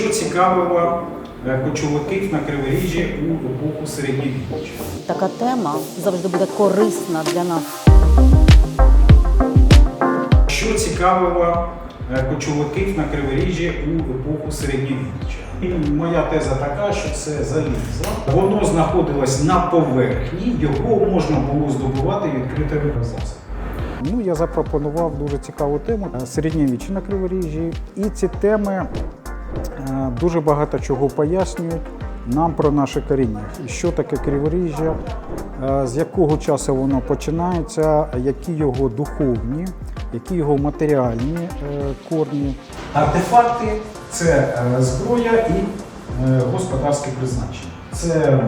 Що цікавило е, кочовиків на Криворіжжі у епоху середньовіччя? Така тема завжди буде корисна для нас. Що цікавило е, кочовиків на Криворіжжі у епоху середньовіччя? І моя теза така, що це залізо. Воно знаходилось на поверхні, його можна було здобувати відкритими засобами. Ну, я запропонував дуже цікаву тему е, середньовіччя на Криворіжжі. І ці теми дуже багато чого пояснюють нам про наше коріння. Що таке Криворіжжя, е, з якого часу воно починається, які його духовні, які його матеріальні е, корні. Артефакти це е, зброя і е, господарське призначення. Це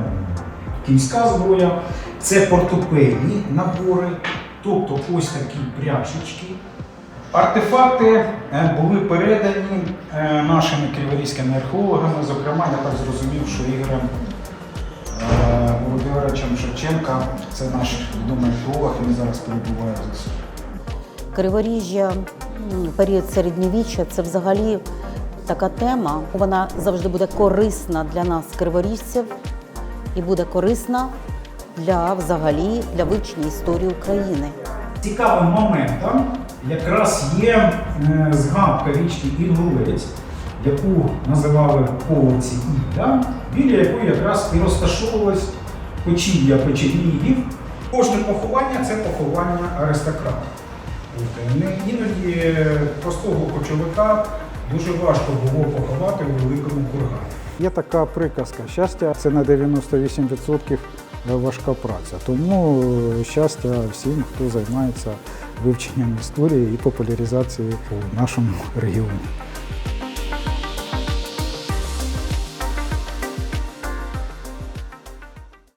кінська зброя, це портупейні набори, тобто ось такі пряжечки. Артефакти е, були передані е, криворізькими археологами. Зокрема, я так зрозумів, що Ігорем е, Володимировичем Шевченка, це наш відомий археолог, він зараз перебуває ЗСУ. Криворіжжя, період середньовіччя це взагалі така тема. Вона завжди буде корисна для нас, криворіжців, і буде корисна для взагалі для вивчення історії України. Цікавим моментом якраз є е, згадка річки Інгулець, яку називали полиці Ілля, біля якої якраз і розташовувалось печів'я печеріїв. Кожне поховання це поховання аристократа. От, Іноді е, простого кочовика дуже важко було поховати у великому кургані. Є така приказка: щастя це на 98% важка праця. Тому е, щастя всім, хто займається вивченням історії і популяризацією у нашому регіоні.